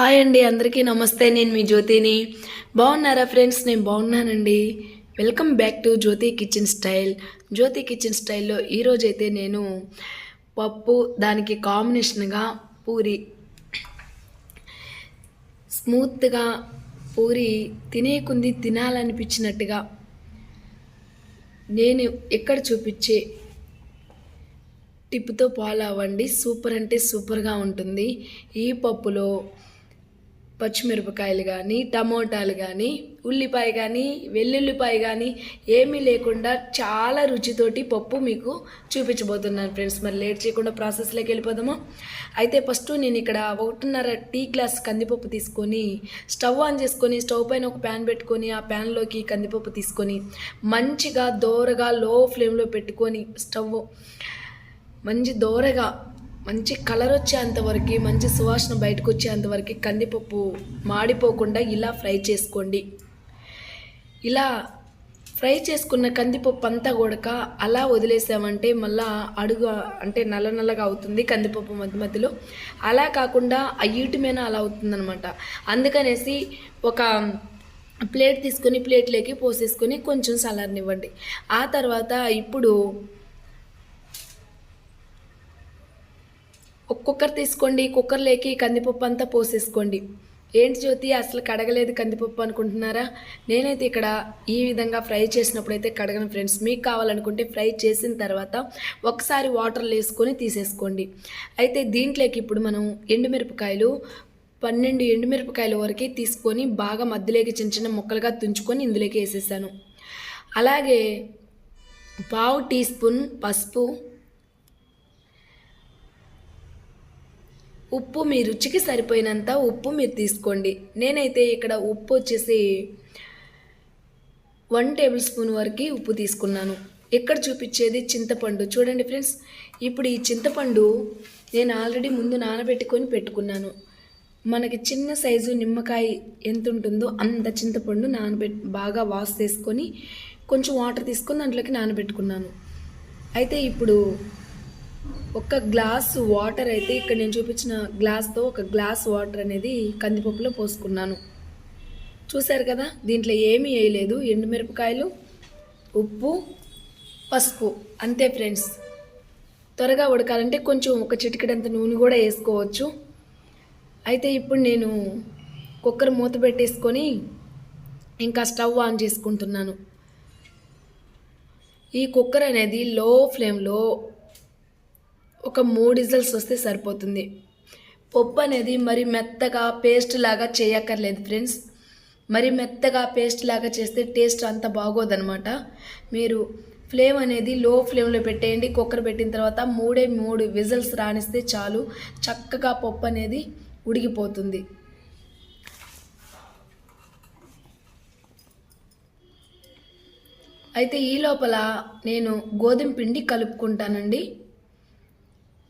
Hi అండి అందరికీ నమస్తే. నేను మీ జ్యోతిని. బాగున్నారా ఫ్రెండ్స్? నేను బాగున్నానండి. Welcome back to Jyothi kitchen style. Jyothi kitchen స్టైల్లో ఈరోజైతే నేను పప్పు దానికి కాంబినేషన్గా పూరి స్మూత్గా పూరి తినేకుంది తినాలనిపించినట్టుగా నేను ఎక్కడ చూపించే టిప్తో ఫాలో అవ్వండి సూపర్ అంటే సూపర్గా ఉంటుంది. ఈ పప్పులో పచ్చిమిరపకాయలు కానీ టమోటాలు కానీ ఉల్లిపాయ కానీ వెల్లుల్లిపాయ కానీ ఏమీ లేకుండా చాలా రుచితోటి పప్పు మీకు చూపించబోతున్నాను ఫ్రెండ్స్. మరి లేట్ చేయకుండా ప్రాసెస్లోకి వెళ్ళిపోదాము. అయితే ఫస్ట్ నేను ఇక్కడ ఒకటిన్నర టీ గ్లాస్ కందిపప్పు తీసుకొని స్టవ్ ఆన్ చేసుకొని స్టవ్ పైన ఒక ప్యాన్ పెట్టుకొని ఆ ప్యాన్లోకి కందిపప్పు తీసుకొని మంచిగా దోరగా లో ఫ్లేమ్లో పెట్టుకొని స్టవ్ మంచి దోరగా మంచి కలర్ వచ్చేంతవరకు మంచి సువాసన బయటకు వచ్చేంతవరకు కందిపప్పు మాడిపోకుండా ఇలా ఫ్రై చేసుకోండి. ఇలా ఫ్రై చేసుకున్న కందిపప్పు అంతా కూడక అలా వదిలేసామంటే మళ్ళా అడుగు అంటే నల్ల నల్లగా అవుతుంది కందిపప్పు మధ్య మధ్యలో. అలా కాకుండా ఆ ఈటు అలా అవుతుందనమాట అందుకనేసి ఒక ప్లేట్ తీసుకొని ప్లేట్లోకి పోసేసుకొని కొంచెం సలార్నివ్వండి ఆ తర్వాత ఇప్పుడు ఒక కుక్కర్ తీసుకోండి కుక్కర్లోకి కందిపప్పు అంతా పోసేసుకోండి. ఏంటి జ్యోతి అసలు కడగలేదు కందిపప్పు అనుకుంటున్నారా? నేనైతే ఇక్కడ ఈ విధంగా ఫ్రై చేసినప్పుడు అయితే కడగను ఫ్రెండ్స్. మీకు కావాలనుకుంటే ఫ్రై చేసిన తర్వాత ఒకసారి వాటర్లో వేసుకొని తీసేసుకోండి. అయితే దీంట్లోకి ఇప్పుడు మనం ఎండుమిరపకాయలు పన్నెండు ఎండుమిరపకాయల వరకు తీసుకొని బాగా మధ్యలోకి చిన్న చిన్న ముక్కలుగా తుంచుకొని ఇందులోకి వేసేసాను. అలాగే పావు టీ స్పూన్ పసుపు ఉప్పు మీ రుచికి సరిపోయినంత ఉప్పు మీరు తీసుకోండి. నేనైతే ఇక్కడ ఉప్పు వచ్చేసి వన్ టేబుల్ స్పూన్ వరకు ఉప్పు తీసుకున్నాను. ఎక్కడ చూపించేది? చింతపండు. చూడండి ఫ్రెండ్స్ ఇప్పుడు ఈ చింతపండు నేను ఆల్రెడీ ముందు నానబెట్టుకొని పెట్టుకున్నాను. మనకి చిన్న సైజు నిమ్మకాయ ఎంత ఉంటుందో అంత చింతపండు నానబెట్ బాగా వాష్ చేసుకొని కొంచెం వాటర్ తీసుకొని దాంట్లోకి నానబెట్టుకున్నాను. అయితే ఇప్పుడు ఒక గ్లాస్ వాటర్ అయితే ఇక్కడ నేను చూపించిన గ్లాస్తో ఒక గ్లాస్ వాటర్ అనేది కందిపప్పులో పోసుకున్నాను. చూశారు కదా దీంట్లో ఏమీ వేయలేదు. ఎండుమిరపకాయలు ఉప్పు పసుపు. అంతే ఫ్రెండ్స్. త్వరగా ఉడకాలంటే కొంచెం ఒక చిటికెడంత నూనె కూడా వేసుకోవచ్చు. అయితే ఇప్పుడు నేను కుక్కర్ మూత పెట్టేసుకొని ఇంకా స్టవ్ ఆన్ చేసుకుంటున్నాను. ఈ కుక్కర్ అనేది లో ఫ్లేమ్లో ఒక మూడు ఇజల్స్ వస్తే సరిపోతుంది. పప్పు అనేది మరి మెత్తగా పేస్ట్ లాగా చేయక్కర్లేదు ఫ్రెండ్స్. మరి మెత్తగా పేస్ట్ లాగా చేస్తే టేస్ట్ అంత బాగోదనమాట మీరు ఫ్లేమ్ అనేది లో ఫ్లేమ్లో పెట్టేయండి. కుక్కర్ పెట్టిన తర్వాత మూడే మూడు విజిల్స్ రాణిస్తే చాలు. చక్కగా పప్పు అనేది ఉడికిపోతుంది. అయితే ఈ లోపల నేను గోధుమ పిండి కలుపుకుంటానండి.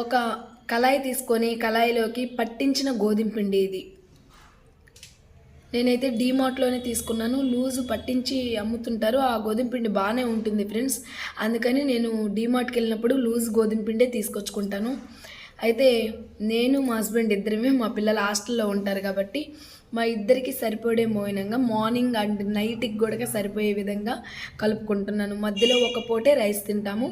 ఒక కళాయి తీసుకొని కళాయిలోకి పట్టించిన గోధుమ పిండి ఇది. నేనైతే డీమార్ట్లోనే తీసుకున్నాను. లూజు పట్టించి అమ్ముతుంటారు. ఆ గోధుమ పిండి బాగానే ఉంటుంది ఫ్రెండ్స్. అందుకని నేను డీమార్ట్కి వెళ్ళినప్పుడు లూజ్ గోధుమ పిండే తీసుకొచ్చుకుంటాను. అయితే నేను మా హస్బెండ్ ఇద్దరమే మా పిల్లలు హాస్టల్లో ఉంటారు కాబట్టి మా ఇద్దరికి సరిపడే మోయినంగా మార్నింగ్ అండ్ నైట్కి కూడా సరిపోయే విధంగా కలుపుకుంటున్నాను. మధ్యలో ఒక పూటే రైస్ తింటాము.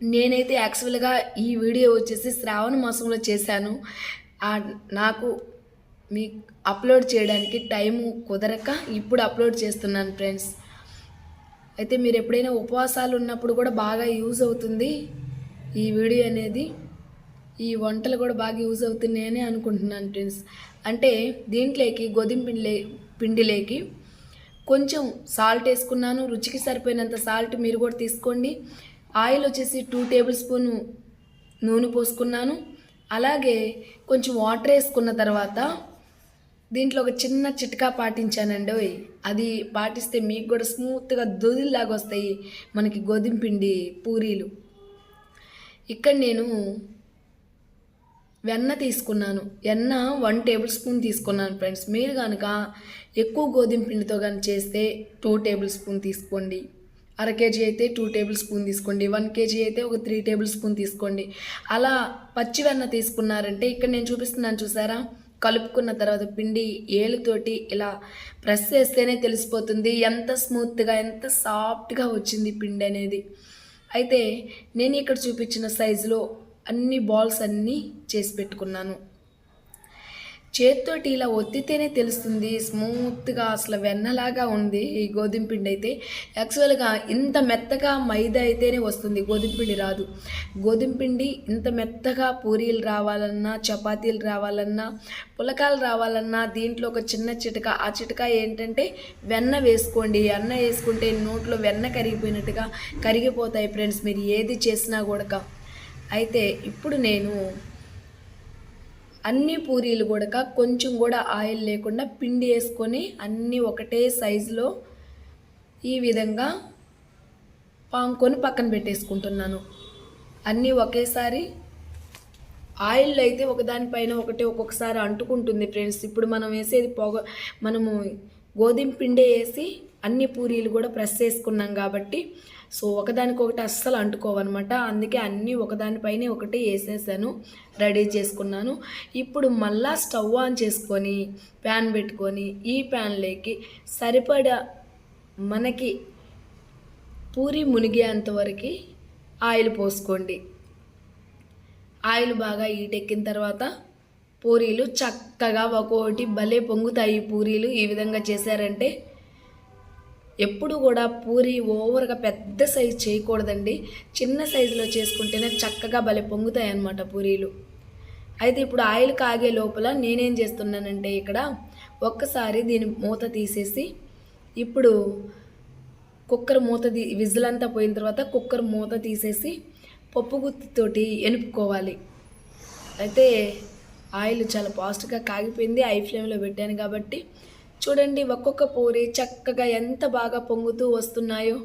నేనైతే యాక్చువల్గా ఈ వీడియో వచ్చేసి శ్రావణ మాసంలో చేశాను. నాకు మీ అప్లోడ్ చేయడానికి టైము కుదరక ఇప్పుడు అప్లోడ్ చేస్తున్నాను ఫ్రెండ్స్. అయితే మీరు ఎప్పుడైనా ఉపవాసాలు ఉన్నప్పుడు కూడా బాగా యూజ్ అవుతుంది ఈ వీడియో అనేది. ఈ వంటలు కూడా బాగా యూజ్ అవుతున్నాయని అనుకుంటున్నాను ఫ్రెండ్స్. అంటే దీంట్లోకి గోధుమ పిండి పిండిలోకి కొంచెం సాల్ట్ వేసుకున్నాను. రుచికి సరిపోయినంత సాల్ట్ మీరు కూడా తీసుకోండి. ఆయిల్ వచ్చేసి టూ టేబుల్ స్పూన్ నూనె పోసుకున్నాను. అలాగే కొంచెం వాటర్ వేసుకున్న తర్వాత దీంట్లో ఒక చిన్న చిట్కా పాటించానండి. ఓయ్. అది పాటిస్తే మీకు కూడా స్మూత్గా దొదిల్లాగా వస్తాయి మనకి గోధుమ పిండి పూరీలు. ఇక్కడ నేను వెన్న తీసుకున్నాను. వెన్న వన్ టేబుల్ స్పూన్ తీసుకున్నాను ఫ్రెండ్స్ మీరు కనుక ఎక్కువ గోధుమ పిండితో కానీ చేస్తే టూ టేబుల్ స్పూన్ తీసుకోండి. అర కేజీ అయితే టూ టేబుల్ స్పూన్ తీసుకోండి వన్ కేజీ అయితే ఒక త్రీ టేబుల్ స్పూన్ తీసుకోండి. అలా పచ్చి వెన్న తీసుకున్నారంటే ఇక్కడ నేను చూపిస్తున్నాను చూసారా? కలుపుకున్న తర్వాత పిండి ఏలుతోటి ఇలా ప్రెస్ చేస్తేనే తెలిసిపోతుంది. ఎంత స్మూత్గా ఎంత సాఫ్ట్గా వచ్చింది పిండి అనేది. అయితే నేను ఇక్కడ చూపించిన సైజులో అన్ని బాల్స్ అన్నీ చేసి పెట్టుకున్నాను. చేత్తోటి ఇలా ఒత్తితేనే తెలుస్తుంది స్మూత్గా అసలు వెన్నలాగా ఉంది ఈ గోధుమ పిండి అయితే. యాక్చువల్గా ఇంత మెత్తగా మైదా అయితేనే వస్తుంది గోధుమ పిండి రాదు. గోధుమ పిండి ఇంత మెత్తగా పూరీలు రావాలన్నా చపాతీలు రావాలన్నా పులకాలు రావాలన్నా దీంట్లో ఒక చిన్న చిటక. ఆ చిటక ఏంటంటే వెన్న వేసుకోండి. అన్న వేసుకుంటే నోట్లో వెన్న కరిగిపోయినట్టుగా కరిగిపోతాయి ఫ్రెండ్స్ మీరు ఏది చేసినా కూడా అయితే ఇప్పుడు నేను అన్ని పూరీలు కూడా కొంచెం కూడా ఆయిల్ లేకుండా పిండి వేసుకొని అన్నీ ఒకటే సైజులో ఈ విధంగా పాముకొని పక్కన పెట్టేసుకుంటున్నాను. అన్నీ ఒకేసారి ఆయిల్ అయితే ఒకదానిపైన ఒకటి ఒక్కొక్కసారి అంటుకుంటుంది ఫ్రెండ్స్. ఇప్పుడు మనం వేసేది పొగ మనము గోధుమ పిండి వేసి అన్ని పూరీలు కూడా ప్రెస్ చేసుకున్నాం కాబట్టి సో ఒకదానికొకటి అస్సలు అంటుకోవన్నమాట అందుకే అన్నీ ఒకదానిపైనే ఒకటి వేసేసాను రెడీ చేసుకున్నాను. ఇప్పుడు మళ్ళా స్టవ్ ఆన్ చేసుకొని ప్యాన్ పెట్టుకొని ఈ ప్యాన్లోకి సరిపడా మనకి పూరి మునిగేంత వరకు ఆయిల్ పోసుకోండి. ఆయిల్ బాగా ఈటెక్కిన తర్వాత పూరీలు చక్కగా ఒక్కొక్కటి భలే పొంగుతాయి పూరీలు. ఈ విధంగా చేశారంటే ఎప్పుడు కూడా పూరి ఓవర్గా పెద్ద సైజు చేయకూడదండి. చిన్న సైజులో చేసుకుంటేనే చక్కగా భలే పొంగుతాయి అన్నమాట పూరీలు. అయితే ఇప్పుడు ఆయిల్ కాగే లోపల నేనేం చేస్తున్నానంటే ఇక్కడ ఒక్కసారి దీని మూత తీసేసి ఇప్పుడు కుక్కర్ మూత తీ విజిల్ అంతా పోయిన తర్వాత కుక్కర్ మూత తీసేసి పప్పు గుత్తితోటి ఎనుపుకోవాలి. అయితే ఆయిల్ చాలా ఫాస్ట్గా కాగిపోయింది. ఐ ఫ్లేమ్లో పెట్టాను కాబట్టి చూడండి ఒక్కొక్క పూరి చక్కగా ఎంత బాగా పొంగుతూ వస్తున్నాయో.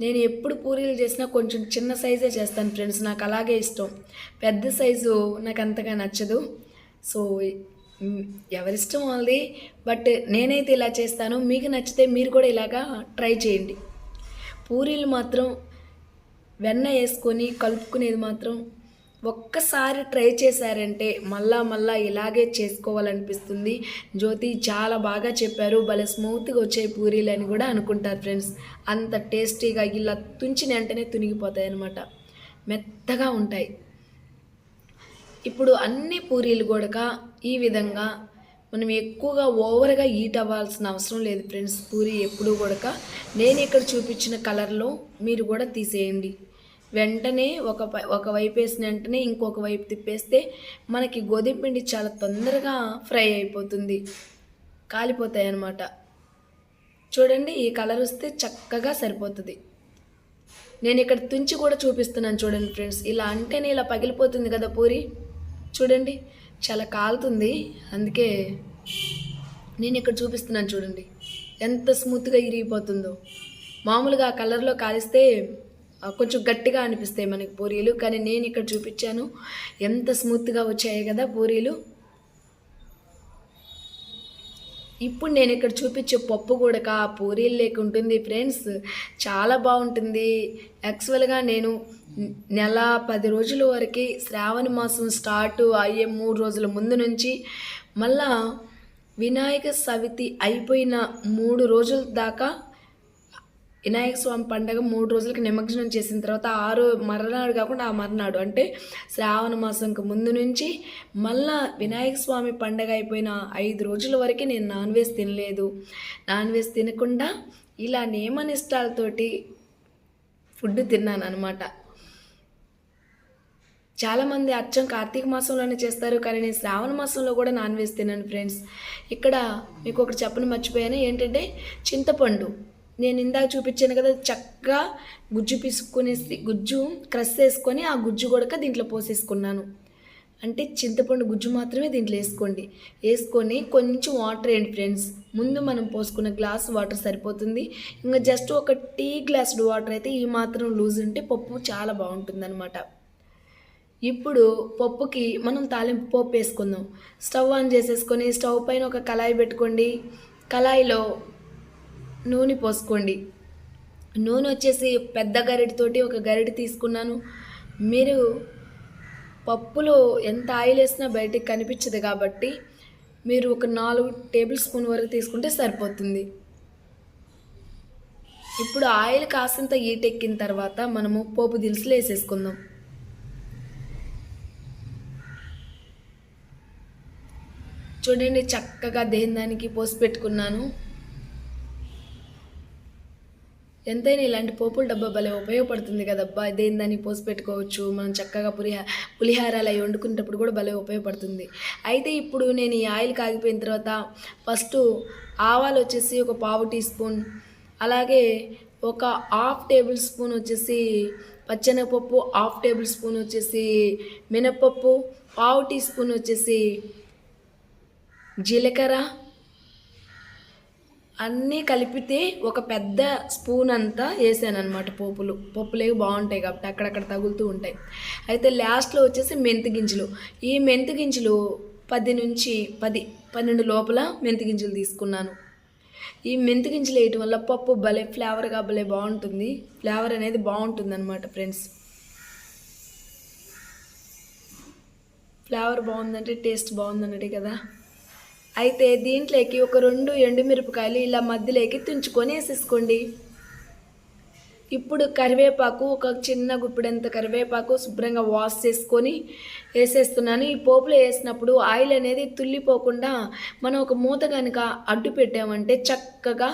నేను ఎప్పుడు పూరీలు చేసినా కొంచెం చిన్న సైజే చేస్తాను ఫ్రెండ్స్ నాకు అలాగే ఇష్టం. పెద్ద సైజు నాకు అంతగా నచ్చదు. సో ఎవరిష్టం వాళ్ళది బట్ నేనైతే ఇలా చేస్తాను. మీకు నచ్చితే మీరు కూడా ఇలాగా ట్రై చేయండి. పూరీలు మాత్రం వెన్న వేసుకొని కలుపుకునేది మాత్రం ఒక్కసారి ట్రై చేశారంటే మళ్ళా మళ్ళా ఇలాగే చేసుకోవాలనిపిస్తుంది. జ్యోతి చాలా బాగా చెప్పారు. భలే స్మూత్గా వచ్చే పూరీలు అని కూడా అనుకుంటారు ఫ్రెండ్స్. అంత టేస్టీగా ఇలా తుంచిన వెంటనే తునిగిపోతాయి అన్నమాట. మెత్తగా ఉంటాయి. ఇప్పుడు అన్ని పూరీలు కూడా ఈ విధంగా మనం ఎక్కువగా ఓవర్గా హీట్ అవ్వాల్సిన అవసరం లేదు ఫ్రెండ్స్. పూరి ఎప్పుడు కూడా నేను ఇక్కడ చూపించిన కలర్లో మీరు కూడా తీసేయండి. వెంటనే ఒక ఒక వైపు వేసిన వెంటనే ఇంకొక వైపు తిప్పేస్తే మనకి గోధుమ పిండి చాలా తొందరగా ఫ్రై అయిపోతుంది. కాలిపోతాయి అన్నమాట చూడండి ఈ కలర్ వస్తే చక్కగా సరిపోతుంది. నేను ఇక్కడ తుంచి కూడా చూపిస్తున్నాను చూడండి ఫ్రెండ్స్. ఇలా అంటేనే ఇలా పగిలిపోతుంది కదా పూరి? చూడండి చాలా కాలుతుంది. అందుకే నేను ఇక్కడ చూపిస్తున్నాను చూడండి. ఎంత స్మూత్గా ఇరిగిపోతుందో. మామూలుగా ఆ కలర్లో కాలిస్తే కొంచెం గట్టిగా అనిపిస్తాయి మనకి పూరీలు కానీ నేను ఇక్కడ చూపించాను. ఎంత స్మూత్గా వచ్చాయి కదా పూరీలు ఇప్పుడు నేను ఇక్కడ చూపించే పప్పు కూడా పూరీలు లేకుంటుంది ఫ్రెండ్స్. చాలా బాగుంటుంది. యాక్చువల్గా నేను నెల పది రోజుల వరకు శ్రావణ మాసం స్టార్ట్ అయ్యే మూడు రోజుల ముందు నుంచి మళ్ళా వినాయక చవితి అయిపోయిన మూడు రోజుల దాకా వినాయక స్వామి పండగ మూడు రోజులకి నిమజ్జనం చేసిన తర్వాత ఆరు మరనాడు కాకుండా ఆ మర్నాడు అంటే శ్రావణ మాసంకి ముందు నుంచి మళ్ళా వినాయక స్వామి పండగ అయిపోయిన ఐదు రోజుల వరకు నేను నాన్ వెజ్ తినలేదు. నాన్ వెజ్ తినకుండా ఇలా నియమనిష్టాలతోటి ఫుడ్ తిన్నాను అనమాట చాలామంది అచ్చం కార్తీక మాసంలోనే చేస్తారు కానీ నేను శ్రావణ మాసంలో కూడా నాన్ వెజ్ తిన్నాను ఫ్రెండ్స్. ఇక్కడ మీకు ఒకటి చెప్పని మర్చిపోయాను. ఏంటంటే చింతపండు. నేను ఇందాక చూపించాను కదా చక్కగా గుజ్జు పిసుక్కునేసి గుజ్జు క్రష్ చేసుకొని ఆ గుజ్జు కూడా దీంట్లో పోసేసుకున్నాను. అంటే చింతపండు గుజ్జు మాత్రమే దీంట్లో వేసుకోండి. వేసుకొని కొంచెం వాటర్ వేయండి ఫ్రెండ్స్. ముందు మనం పోసుకున్న గ్లాస్ వాటర్ సరిపోతుంది. ఇంకా జస్ట్ ఒక టీ గ్లాసుడు వాటర్ అయితే ఈ మాత్రం లూజ్ ఉంటే పప్పు చాలా బాగుంటుంది ఇప్పుడు పప్పుకి మనం తాలింపు పోపు వేసుకుందాం. స్టవ్ ఆన్ చేసేసుకొని స్టవ్ పైన ఒక కళాయి పెట్టుకోండి. కళాయిలో నూనె పోసుకోండి. నూనె వచ్చేసి పెద్ద గరిటెతోటి ఒక గరిటె తీసుకున్నాను. మీరు పప్పులో ఎంత ఆయిల్ వేసినా బయటికి కనిపించదు కాబట్టి మీరు ఒక నాలుగు టేబుల్ స్పూన్ వరకు తీసుకుంటే సరిపోతుంది. ఇప్పుడు ఆయిల్ కాసింత ఈటెక్కిన తర్వాత మనము పోపు దినుసులు వేసేసుకుందాం. చూడండి చక్కగా దేహం దానికి పోసి పెట్టుకున్నాను. ఎంతైనా ఇలాంటి పోపుల డబ్బా భలే ఉపయోగపడుతుంది కదబ్బా. దేని దాన్ని పోసి పెట్టుకోవచ్చు. మనం చక్కగా పులిహా పులిహారాలు అవి వండుకునేటప్పుడు కూడా భలే ఉపయోగపడుతుంది. అయితే ఇప్పుడు నేను ఈ ఆయిల్ కాగిపోయిన తర్వాత ఫస్ట్ ఆవాలు వచ్చేసి ఒక పావు టీ స్పూన్ అలాగే ఒక హాఫ్ టేబుల్ స్పూన్ వచ్చేసి పచ్చెనగపప్పు హాఫ్ టేబుల్ స్పూన్ వచ్చేసి మినప్పప్పు పావు టీ స్పూన్ వచ్చేసి జీలకర్ర అన్నీ కలిపితే ఒక పెద్ద స్పూన్ అంతా వేసాను అనమాట పోపులు పప్పులేవి బాగుంటాయి కాబట్టి అక్కడక్కడ తగులుతూ ఉంటాయి. అయితే లాస్ట్లో వచ్చేసి మెంతి గింజలు. ఈ మెంతి గింజలు పది నుంచి పది పన్నెండు లోపల మెంతి గింజలు తీసుకున్నాను. ఈ మెంతి గింజలు వేయటం వల్ల పప్పు భలే ఫ్లేవర్గా భలే బాగుంటుంది. ఫ్లేవర్ అనేది బాగుంటుంది అనమాట ఫ్రెండ్స్. ఫ్లేవర్ బాగుందంటే టేస్ట్ బాగుందన్నట్టే కదా. అయితే దీంట్లోకి ఒక రెండు ఎండుమిరపకాయలు ఇలా మధ్యలోకి తుంచుకొని వేసేసుకోండి. ఇప్పుడు కరివేపాకు ఒక చిన్న గుప్పిడంత కరివేపాకు శుభ్రంగా వాష్ చేసుకొని వేసేస్తున్నాను. ఈ పోపులో వేసినప్పుడు ఆయిల్ అనేది తుల్లిపోకుండా మనం ఒక మూత కనుక అడ్డు పెట్టామంటే చక్కగా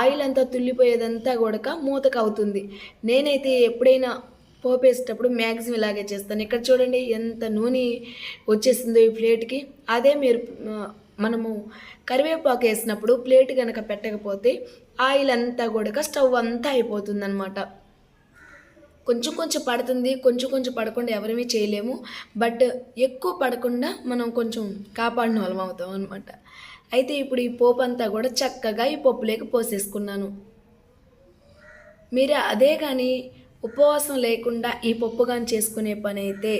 ఆయిల్ అంతా తుల్లిపోయేదంతా కూడా మూతకు అవుతుంది. నేనైతే ఎప్పుడైనా పోపు వేసేటప్పుడు మ్యాక్సిమం ఇలాగే చేస్తాను. ఇక్కడ చూడండి ఎంత నూనె వచ్చేసిందో ఈ ప్లేట్కి. అదే మీరు మనము కరివేపాకు వేసినప్పుడు ప్లేట్ కనుక పెట్టకపోతే ఆయిల్ అంతా కూడా స్టవ్ అంతా అయిపోతుందన్నమాట. కొంచెం కొంచెం పడుతుంది కొంచెం కొంచెం పడకుండా ఎవరిమీ చేయలేము. బట్ ఎక్కువ పడకుండా మనం కొంచెం కాపాడిన వాళ్ళం అవుతాం అనమాట అయితే ఇప్పుడు ఈ పోపు అంతా కూడా చక్కగా ఈ పప్పులోకి పోసేసుకున్నాను. మీరు అదే కానీ ఉపవాసం లేకుండా ఈ పప్పు కానీ చేసుకునే పని అయితే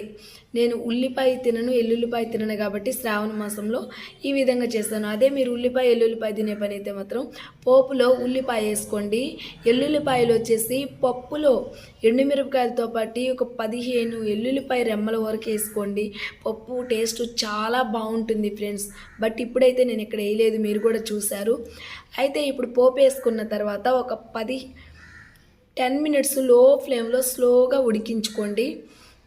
నేను ఉల్లిపాయ తినను ఎల్లుల్లిపాయ తినను కాబట్టి శ్రావణ మాసంలో ఈ విధంగా చేస్తాను. అదే మీరు ఉల్లిపాయ ఎల్లుల్లిపాయ తినే పని అయితే మాత్రం పోపులో ఉల్లిపాయ వేసుకోండి. ఎల్లుల్లిపాయలు వచ్చేసి పప్పులో ఎండుమిరపకాయలతో పాటు ఒక పదిహేను ఎల్లుల్లిపాయ రెమ్మల వరకు వేసుకోండి. పప్పు టేస్ట్ చాలా బాగుంటుంది ఫ్రెండ్స్. బట్ ఇప్పుడైతే నేను ఇక్కడ వేయలేదు మీరు కూడా చూశారు. అయితే ఇప్పుడు పోపు వేసుకున్న తర్వాత ఒక పది టెన్ మినిట్స్లో ఫ్లేమ్లో స్లోగా ఉడికించుకోండి.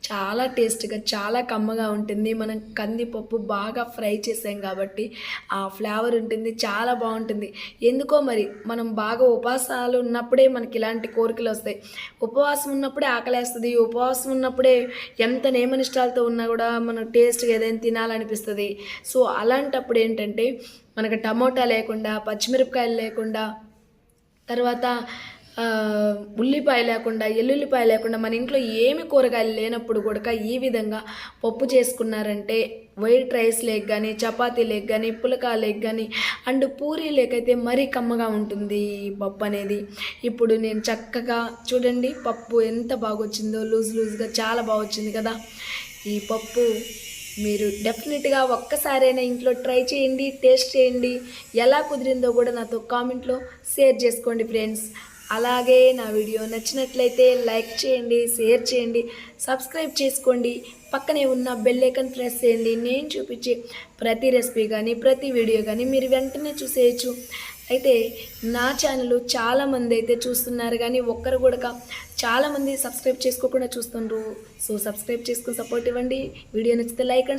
చాలా టేస్ట్గా చాలా కమ్మగా ఉంటుంది. మనం కందిపప్పు బాగా ఫ్రై చేసాం కాబట్టి ఆ ఫ్లేవర్ ఉంటుంది చాలా బాగుంటుంది. ఎందుకో మరి మనం బాగా ఉపవాసాలు ఉన్నప్పుడే మనకి ఇలాంటి కోరికలు వస్తాయి. ఉపవాసం ఉన్నప్పుడే ఆకలేస్తుంది. ఉపవాసం ఉన్నప్పుడే ఎంత నియమనిష్టాలతో ఉన్నా కూడా మనం టేస్ట్గా ఏదైనా తినాలనిపిస్తుంది. సో అలాంటప్పుడు ఏంటంటే మనకు టమోటా లేకుండా పచ్చిమిరపకాయలు లేకుండా తర్వాత ఉల్లిపాయ లేకుండా ఎల్లుల్లిపాయ లేకుండా మన ఇంట్లో ఏమి కూరగాయలు లేనప్పుడు కూడా ఈ విధంగా పప్పు చేసుకున్నారంటే వైట్ రైస్ లేక్ కానీ చపాతీ లేక్ కానీ పులకా లేక్ కానీ అండ్ పూరీ లేక్ అయితే మరీ కమ్మగా ఉంటుంది ఈ పప్పు అనేది. ఇప్పుడు నేను చక్కగా చూడండి పప్పు ఎంత బాగా వచ్చిందో లూజ్ లూజ్గా చాలా బాగొచ్చింది కదా. ఈ పప్పు మీరు డెఫినెట్గా ఒక్కసారైనా ఇంట్లో ట్రై చేయండి టేస్ట్ చేయండి. ఎలా కుదిరిందో కూడా నాతో కామెంట్లో షేర్ చేసుకోండి ఫ్రెండ్స్. అలాగే నా వీడియో నచ్చినట్లయితే లైక్ చేయండి షేర్ చేయండి సబ్స్క్రైబ్ చేసుకోండి. పక్కనే ఉన్న బెల్లైకన్ ప్రెస్ చేయండి. నేను చూపించే ప్రతి రెసిపీ కానీ ప్రతి వీడియో కానీ మీరు వెంటనే చూసేయచ్చు. అయితే నా ఛానల్ చాలామంది అయితే చూస్తున్నారు కానీ ఒక్కరు కూడా చాలామంది సబ్స్క్రైబ్ చేసుకోకుండా చూస్తుండ్రు. సో సబ్స్క్రైబ్ చేసుకుని సపోర్ట్ ఇవ్వండి. వీడియో నచ్చితే లైక్ అండ్